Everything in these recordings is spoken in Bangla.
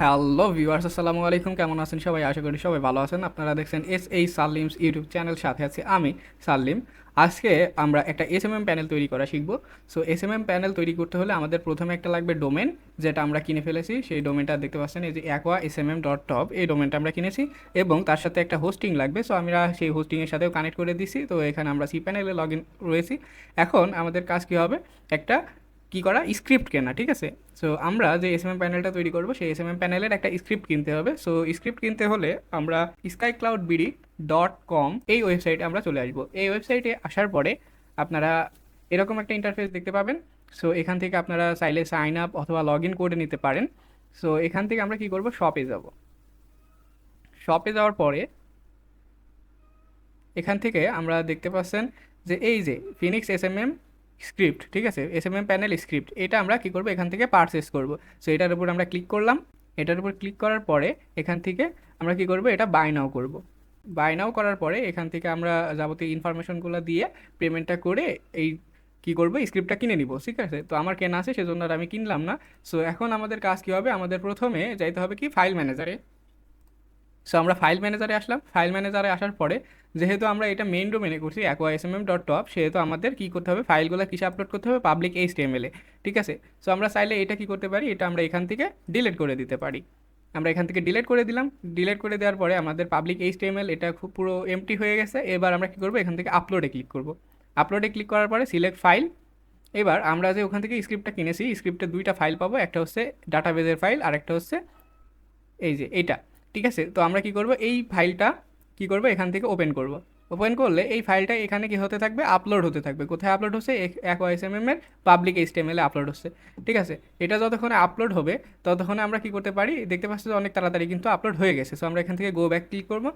হ্যালো ভিউয়ার্স, আসসালামু আলাইকুম। কেমন আছেন সবাই? আশা করি সবাই ভালো আছেন। আপনারা দেখছেন এস এই সাল্লিমস ইউটিউব চ্যানেল। সাথে আছি আমি, সাল্লিম। আজকে আমরা একটা এস এম এম প্যানেল তৈরি করা শিখব। So, S M M panel তৈরি করতে হলে আমাদের প্রথমে একটা লাগবে ডোমেন, যেটা আমরা কিনে ফেলেছি। সেই ডোমেনটা দেখতে পাচ্ছেন, এই যে aqua S M M dot top এই ডোমেনটা আমরা কিনেছি। এবং তার সাথে একটা হোস্টিং লাগবে। সো, আমরা সেই হোস্টিংয়ের সাথেও কানেক্ট করে দিছি তো, এখানে আমরা সি প্যানেলে লগ ইন রয়েছি। এখন আমাদের কাজ কী হবে? একটা কি করা? স্ক্রিপ্ট কেনা, ঠিক আছে? সো আমরা যে এস এম এম প্যানেলটা তৈরি করব, সেই এস এম এম প্যানেলের একটা স্ক্রিপ্ট কিনতে হবে। সো স্ক্রিপ্ট কিনতে হলে আমরা sky cloud BD dot com এই ওয়েবসাইটে আমরা চলে আসব। এই ওয়েবসাইটে আসার পরে আপনারা এরকম একটা ইন্টারফেস দেখতে পাবেন। সো এখান থেকে আপনারা চাইলে সাইন আপ অথবা লগ ইন করে নিতে পারেন। সো এখান থেকে আমরা কি করব? শপে যাব। শপে যাওয়ার পরে এখান থেকে আমরা দেখতে পাচ্ছেন যে, এই যে Phoenix S M M script ঠিক আছে? S M M panel script এটা আমরা কী করব? এখান থেকে পারচেস করব। সো এটার উপর আমরা ক্লিক করলাম। এটার উপর ক্লিক করার পরে এখান থেকে আমরা কি করব? এটা বাই নাও করব। বাই নাও করার পরে এখান থেকে আমরা যাবতীয় ইনফরমেশনগুলো দিয়ে পেমেন্টটা করে এই কি করব? স্ক্রিপ্টটা কিনে নিব, ঠিক আছে? তো আমার কেনা আছে, সেজন্য আর আমি কিনলাম না। সো এখন আমাদের কাজ কী হবে? আমাদের প্রথমে যাইতে হবে কি? ফাইল ম্যানেজারে সো আমরা ফাইল ম্যানেজারে আসলাম। ফাইল ম্যানেজারে আসার পরে, যেহেতু আমরা এটা মেইন ডোমেনে করছি aqua S M M dot top সেহেতু আমাদের কী করতে হবে? ফাইলগুলো কিসে আপলোড করতে হবে? পাবলিক এইচ টিএমএলে ঠিক আছে? সো আমরা চাইলে এটা কী করতে পারি? এটা আমরা এখান থেকে ডিলিট করে দিতে পারি। আমরা এখান থেকে ডিলিট করে দিলাম। ডিলিট করে দেওয়ার পরে আমাদের পাবলিক এইচ এটা খুব পুরো এমটি হয়ে গেছে। এবার আমরা কী করব? এখান থেকে আপলোডে ক্লিক করব। আপলোডে ক্লিক করার পরে সিলেক্ট ফাইল এবার আমরা যে ওখান থেকে স্ক্রিপ্টটা কিনেছি স্ক্রিপ্টের দুইটা ফাইল পাবো। একটা হচ্ছে ডাটাবেজের ফাইল আর একটা হচ্ছে এই যে, এইটা। ঠিক আছে? তো আমরা কি করব? এই ফাইলটা কি করব? এখান থেকে ওপেন করব। ওপেন করলে এই ফাইলটা এখানে কি হতে থাকবে? আপলোড হতে থাকবে। কোথায় আপলোড হচ্ছে? এক ওয়াইস এম এম এর পাবলিক এইচ টিএমএল আপলোড হচ্ছে। ঠিক আছে? এটা যতক্ষণে আপলোড হবে, ততক্ষণে আমরা কি করতে পারি? দেখতে পাচ্ছি যে অনেক তাড়াতাড়ি কিন্তু আপলোড হয়ে গেছে। সো আমরা এখান থেকে গো ব্যাক ক্লিক করব।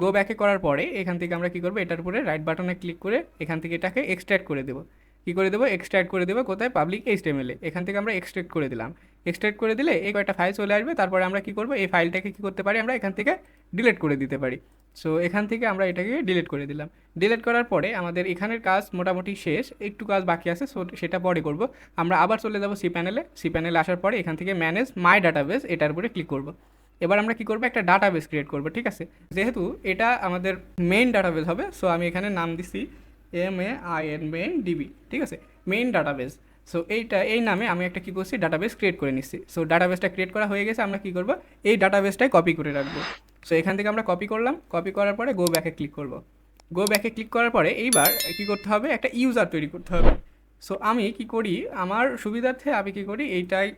গো ব্যাকে করার পরে এখান থেকে আমরা কি করব? এটার উপরে রাইট বাটনে ক্লিক করে এখান থেকে এটাকে এক্সট্র্যাক্ট করে দেবো। কী করে দেবো? এক্সট্র্যাক্ট করে দেবো কোথায়? পাবলিক এইচ টিএমএলে এখান থেকে আমরা এক্সট্র্যাক্ট করে দিলাম। এক্সট্র্যাক্ট করে দিলে এই কয়েকটা ফাইল চলে আসবে। তারপরে আমরা কী করব? এই ফাইলটাকে কী করতে পারি? আমরা এখান থেকে ডিলিট করে দিতে পারি। সো এখান থেকে আমরা এটাকে ডিলিট করে দিলাম। ডিলিট করার পরে আমাদের এখানের কাজ মোটামুটি শেষ। একটু কাজ বাকি আছে সো সেটা পরে করব। আমরা আবার চলে যাব সি প্যানেলে সি প্যানেলে আসার পরে এখান থেকে ম্যানেজ মাই ডাটাবেস এটার উপরে ক্লিক করব। এবার আমরা কি করব? একটা ডাটাবেস ক্রিয়েট করব, ঠিক আছে? যেহেতু এটা আমাদের মেইন ডাটাবেস হবে সো আমি এখানে নাম দিছি M A I N main DB ঠিক আছে? মেইন ডাটাবেস সো এইটা, এই নামে আমি একটা কী করছি ডাটাবেস ক্রিয়েট করে নিচ্ছি সো ডাটাবেসটা ক্রিয়েট করা হয়ে গেছে, আমরা কী করব? এই ডাটাবেসটাই কপি করে রাখব। সো এখান থেকে আমরা কপি করলাম কপি করার পরে গো ব্যাকে ক্লিক করব। গো ব্যাকে ক্লিক করার পরে এইবার কী করতে হবে? একটা ইউজার তৈরি করতে হবে। সো আমি কি করি? আমার সুবিধার্থে আমি কি করি? এইটাই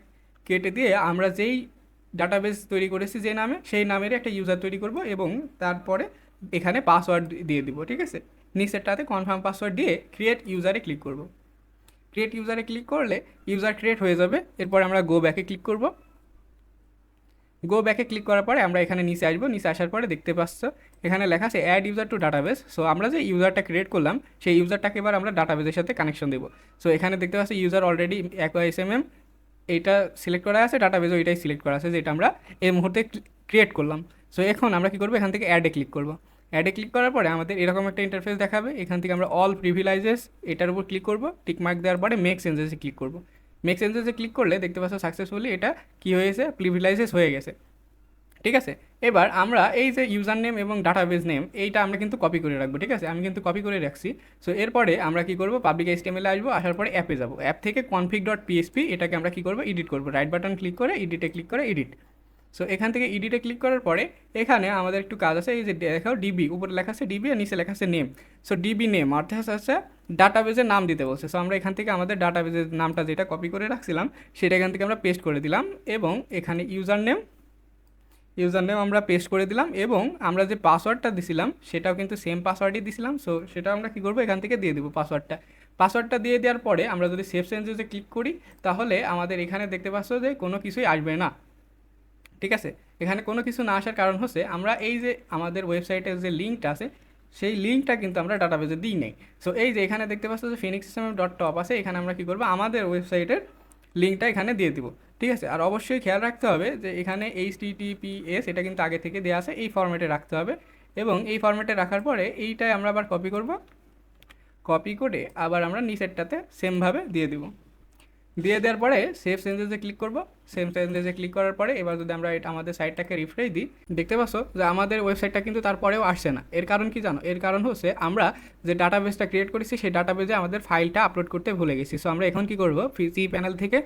কেটে দিয়ে আমরা যেই ডাটাবেস তৈরি করেছি যে নামে, সেই নামের একটা ইউজার তৈরি করব এবং তারপরে এখানে পাসওয়ার্ড দিয়ে দিব, ঠিক আছে? নিচেরটাতে কনফার্ম পাসওয়ার্ড দিয়ে ক্রিয়েট ইউজারে ক্লিক করব। ক্রিয়েট ইউজারে ক্লিক করলে ইউজার ক্রিয়েট হয়ে যাবে। এরপর আমরা গো ব্যাকে ক্লিক করব। গো ব্যাকে ক্লিক করার পরে আমরা এখানে নিচে আসব। নিচে আসার পরে দেখতে পাচ্ছ, এখানে লেখা আছে add user to database so আমরা যে ইউজারটা ক্রিয়েট করলাম, সেই ইউজারটাকে এবার আমরা ডাটাবেসের সাথে কানেকশন দেবো। সো এখানে দেখতে পাচ্ছি ইউজার অলরেডি এক এস এম এম এইটা সিলেক্ট করা আছে ডাটাবেসও এটাই সিলেক্ট করা আছে, যেটা আমরা এই মুহূর্তে ক্রিয়েট করলাম। সো এখন আমরা কী করব, এখান থেকে অ্যাডে ক্লিক করব। অ্যাডে ক্লিক করার পরে আমাদের এরকম একটা ইন্টারফেস দেখাবে। এখান থেকে আমরা অল প্রিভিলাইজেস এটার উপর ক্লিক করব। টিকমার্ক দেওয়ার পরে মেক চেঞ্জেসে ক্লিক করব। মেক চেঞ্জেসে ক্লিক করলে দেখতে পাচ্ছ সাকসেসফুলি এটা কী হয়েছে? প্রিভিলাইজেস হয়ে গেছে। ঠিক আছে? এবার আমরা এই যে ইউজার নেম এবং ডাটাবেস নেম এইটা আমরা কিন্তু কপি করে রাখব। ঠিক আছে? আমি কিন্তু কপি করে রাখছি। সো এরপরে আমরা কী করব? পাবলিক এইচটিএমএলে আসব। আসার পরে অ্যাপে যাব। অ্যাপ থেকে কনফিক ডট পিএসপি এটাকে আমরা কী করব? এডিট করব। রাইট বাটন ক্লিক করে এডিটে ক্লিক করে এডিট সো এখান থেকে ইডিটে ক্লিক করার পরে, এখানে আমাদের একটু কাজ আছে, এই যে দেখাও ডিবি উপরে লেখা আছে ডিবি আর নিচে লেখা আছে নেম সো ডিবি নেম অর্থাৎ আছে ডাটাবেজের নাম দিতে বলছে। সো আমরা এখান থেকে আমাদের ডাটাবেজের নামটা যেটা কপি করে রাখছিলাম, সেটা এখান থেকে আমরা পেস্ট করে দিলাম এবং এখানে ইউজার নেম ইউজার নেম আমরা পেস্ট করে দিলাম এবং আমরা যে পাসওয়ার্ডটা দিছিলাম, সেটাও কিন্তু সেম পাসওয়ার্ডই দিছিলাম। সো সেটা আমরা কী করব? এখান থেকে দিয়ে দেবো পাসওয়ার্ডটা পাসওয়ার্ডটা দিয়ে দেওয়ার পরে আমরা যদি সেফ চেঞ্জেসে ক্লিক করি, তাহলে আমাদের এখানে দেখতে পাচ্ছ যে কোনো কিছুই আসবে না। ঠিক আছে? এখানে কোনো কিছু না আসার কারণ হচ্ছে আমরা এই যে আমাদের ওয়েবসাইটের যে লিঙ্কটা আছে, সেই লিঙ্কটা কিন্তু আমরা ডাটাবেজে দিই নেই। সো এই যে এখানে দেখতে পাচ্ছ যে ফিনিক্স সিস্টেম ডট টপ আছে, এখানে আমরা কী করব? আমাদের ওয়েবসাইটের লিঙ্কটা এখানে দিয়ে দিব। ঠিক আছে? আর অবশ্যই খেয়াল রাখতে হবে যে এখানে এইচ টিটিপিএস এটা কিন্তু আগে থেকে দেওয়া আছে, এই ফর্ম্যাটে রাখতে হবে। এবং এই ফর্ম্যাটে রাখার পরে এইটাই আমরা আবার কপি করব। কপি করে আবার আমরা নিচেরটাতে সেমভাবে দিয়ে দিব। দিয়ে দেওয়ার পরে সেফ চেঞ্জেসে ক্লিক করব। সেভ চেঞ্জেসে ক্লিক করার পরে এবার যদি আমরা এটা আমাদের সাইটটাকে রিফ্রেশ দিই, দেখতে পাচ্ছ যে আমাদের ওয়েবসাইটটা কিন্তু তারপরেও আসছে না। এর কারণ কি জানো? এর কারণ হচ্ছে আমরা যে ডাটাবেসটা ক্রিয়েট করেছি, সেই ডাটাবেসে আমাদের ফাইলটা আপলোড করতে ভুলে গেছি। সো আমরা এখন কি করব? সি প্যানেল থেকে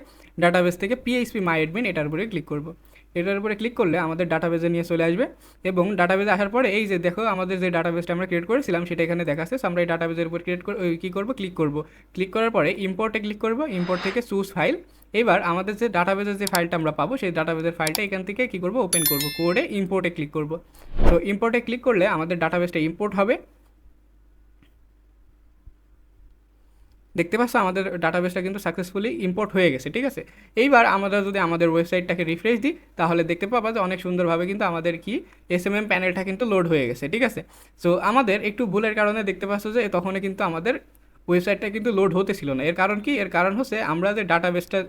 ডাটাবেস থেকে পিএইচপি মাই অ্যাডমিন এটার উপরে ক্লিক করব। এটার উপরে ক্লিক করলে আমাদের ডাটাবেজে নিয়ে চলে আসবে এবং ডাটাবেজে আসার পরে এই যে দেখো আমাদের যে ডাটাবেসটা আমরা ক্রিয়েট করেছিলাম সেটা এখানে দেখাচ্ছে। So, আমরা এই ডাটাবেজের উপর ক্রিয়েট করে কী করব? ক্লিক করব। ক্লিক করার পরে ইম্পোর্টে ক্লিক করব ইম্পোর্ট থেকে চুজ ফাইল এবার আমাদের যে ডাটাবেজের যে ফাইলটা আমরা পাবো, সেই ডাটাবেজের ফাইলটা এখান থেকে কী করব? ওপেন করব। করে ইম্পোর্টে ক্লিক করব। তো ইম্পোর্টে ক্লিক করলে আমাদের ডাটাবেসটা ইম্পোর্ট হবে। দেখতে পাচ্ছ, আমাদের ডাটাবেসটা কিন্তু সাকসেসফুলি ইম্পোর্ট হয়ে গেছে, ঠিক আছে? এইবার আমরা যদি আমাদের ওয়েবসাইটটাকে রিফ্রেশ দিই, তাহলে দেখতে পাবা যে অনেক সুন্দরভাবে কিন্তু আমাদের কি এস এম এম প্যানেলটা কিন্তু লোড হয়ে গেছে, ঠিক আছে? সো আমাদের একটু ভুলের কারণে দেখতে পাচ্ছ যে তখনই কিন্তু আমাদের ওয়েবসাইটটা কিন্তু লোড হতেছিল না। এর কারণ কি? এর কারণ হচ্ছে আমরা যে ডাটাবেসটা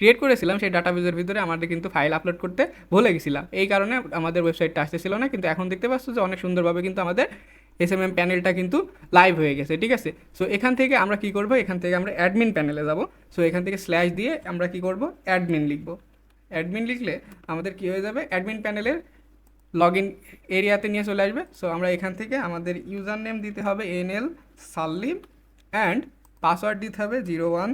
ক্রিয়েট করেছিলাম, সেই ডাটাবেসের ভিতরে আমাদের কিন্তু ফাইল আপলোড করতে ভুলে গেছিলাম। এই কারণে আমাদের ওয়েবসাইটটা আসতেছিল না, কিন্তু এখন দেখতে পাচ্ছ যে অনেক সুন্দরভাবে কিন্তু আমাদের এস এম এম প্যানেলটা কিন্তু লাইভ হয়ে গেছে, ঠিক আছে? সো এখান থেকে আমরা কি করব? এখান থেকে আমরা অ্যাডমিন প্যানেলে যাব। সো এখান থেকে স্ল্যাশ দিয়ে আমরা কি করব? অ্যাডমিন লিখব। অ্যাডমিন লিখলে আমাদের কি হয়ে যাবে? অ্যাডমিন প্যানেলের লগ ইন এরিয়াতে নিয়ে চলে আসবে। সো আমরা এখান থেকে আমাদের ইউজার নেম দিতে হবে এন এল সাল্লিম অ্যান্ড পাসওয়ার্ড দিতে হবে জিরো ওয়ান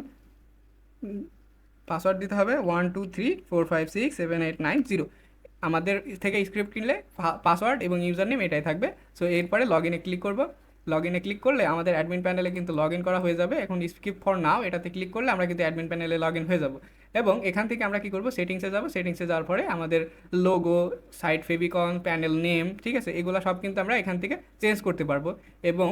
পাসওয়ার্ড দিতে হবে one two three four five six seven eight nine zero আমাদের থেকে স্ক্রিপ্ট কিনলে পাসওয়ার্ড এবং ইউজার নেম এটাই থাকবে। সো এরপরে লগ ইনে ক্লিক করব। লগ ইনে ক্লিক করলে আমাদের অ্যাডমিন প্যানেলে কিন্তু লগ ইন করা হয়ে যাবে। এখন স্কিপ ফর নাও এটাতে ক্লিক করলে আমরা কিন্তু অ্যাডমিন প্যানেলে লগ ইন হয়ে যাব। এবং এখান থেকে আমরা কি করব? সেটিংসে যাব। সেটিংসে যাওয়ার পরে আমাদের logo site favicon panel name ঠিক আছে? এগুলো সব কিন্তু আমরা এখান থেকে চেঞ্জ করতে পারব। এবং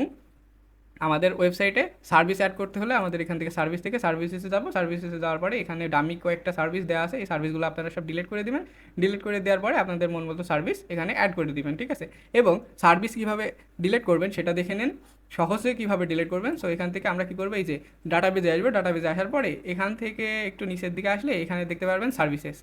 আমাদের ওয়েবসাইটে সার্ভিস অ্যাড করতে হলে আমাদের এখান থেকে সার্ভিস থেকে সার্ভিসেসে যাব। সার্ভিসেসে যাওয়ার পরে এখানে ডামি কয়েকটা সার্ভিস দেওয়া আছে। এই সার্ভিসগুলো আপনারা সব ডিলিট করে দিবেন। ডিলিট করে দেওয়ার পরে আপনাদের মন মতো সার্ভিস এখানে অ্যাড করে দিবেন, ঠিক আছে? এবং সার্ভিস কীভাবে ডিলিট করবেন সেটা দেখে নেন। সহজে কীভাবে ডিলিট করবেন? সো এখান থেকে আমরা কী করব? এই যে ডাটাবেজে আসবে। ডাটাবেজে আসার পরে এখান থেকে একটু নিচের দিকে আসলে এখানে দেখতে পারবেন সার্ভিসেস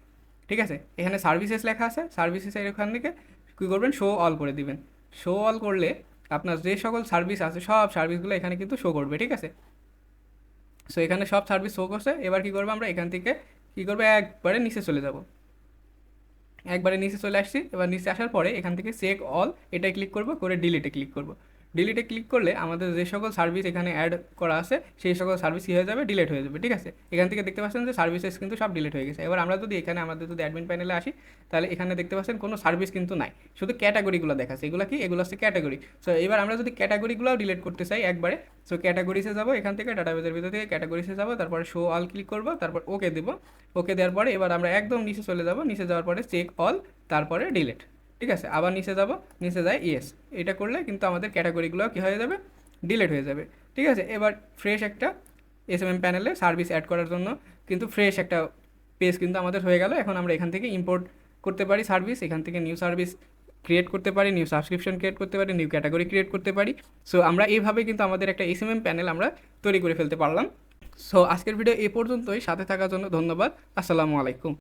ঠিক আছে? এখানে সার্ভিসেস লেখা আছে। সার্ভিসেসের এখান থেকে কী করবেন? শো অল করে দিবেন। শো অল করলে আপনার যে সকল সার্ভিস আছে, সব সার্ভিসগুলো এখানে কিন্তু শো করবে, ঠিক আছে? সো এখানে সব সার্ভিস শো করছে, এবার কী করব আমরা? এখান থেকে কী করব? একবারে নিচে চলে যাব। একবারে নিচে চলে আসছি, এবার নিচে আসার পরে এখান থেকে চেক অল এটাই ক্লিক করব, করে ডিলিটে ক্লিক করব। ডিলিটে ক্লিক করলে আমাদের যে সকল সার্ভিস এখানে অ্যাড করা আছে, সেই সকল সার্ভিস কী হয়ে যাবে? ডিলিট হয়ে যাবে, ঠিক আছে? এখান থেকে দেখতে পাচ্ছেন যে সার্ভিসেস কিন্তু সব ডিলিট হয়ে গেছে। এবার আমরা যদি এখানে আমাদের যদি অ্যাডমিন প্যানেলে আসি, তাহলে এখানে দেখতে পাচ্ছেন কোনো সার্ভিস কিন্তু নাই। শুধু ক্যাটাগরিগুলো দেখাচ্ছে। এগুলো কি? এগুলো হচ্ছে ক্যাটাগরি সো এবার আমরা যদি ক্যাটাগরিগুলোও ডিলিট করতে চাই একবারে সো ক্যাটাগরিসে যাব এখান থেকে ডাটাবেজের ভিতর থেকে ক্যাটাগরিসে যাব, তারপরে শো অল ক্লিক করব, তারপর ওকে দেবো। ওকে দেওয়ার পরে এবার আমরা একদম নিচে চলে যাব। নিচে যাওয়ার পরে চেক অল তারপরে ডিলিট ঠিক আছে? আবার নিচে যাব, নিচে যায় ইয়েস এটা করলে কিন্তু আমাদের ক্যাটাগরিগুলো কী হয়ে যাবে? ডিলেট হয়ে যাবে। ঠিক আছে? এবার ফ্রেশ একটা এস এম এম প্যানেলে সার্ভিস অ্যাড করার জন্য কিন্তু ফ্রেশ একটা পেজ কিন্তু আমাদের হয়ে গেল। এখন আমরা এখান থেকে ইম্পোর্ট করতে পারি সার্ভিস এখান থেকে নিউ সার্ভিস ক্রিয়েট করতে পারি নিউ সাবস্ক্রিপশন ক্রিয়েট করতে পারি নিউ ক্যাটাগরি ক্রিয়েট করতে পারি। সো আমরা এইভাবে কিন্তু আমাদের একটা এস এম এম প্যানেল আমরা তৈরি করে ফেলতে পারলাম। সো আজকের ভিডিও এই পর্যন্তই। সাথে থাকার জন্য ধন্যবাদ। আসসালামু আলাইকুম।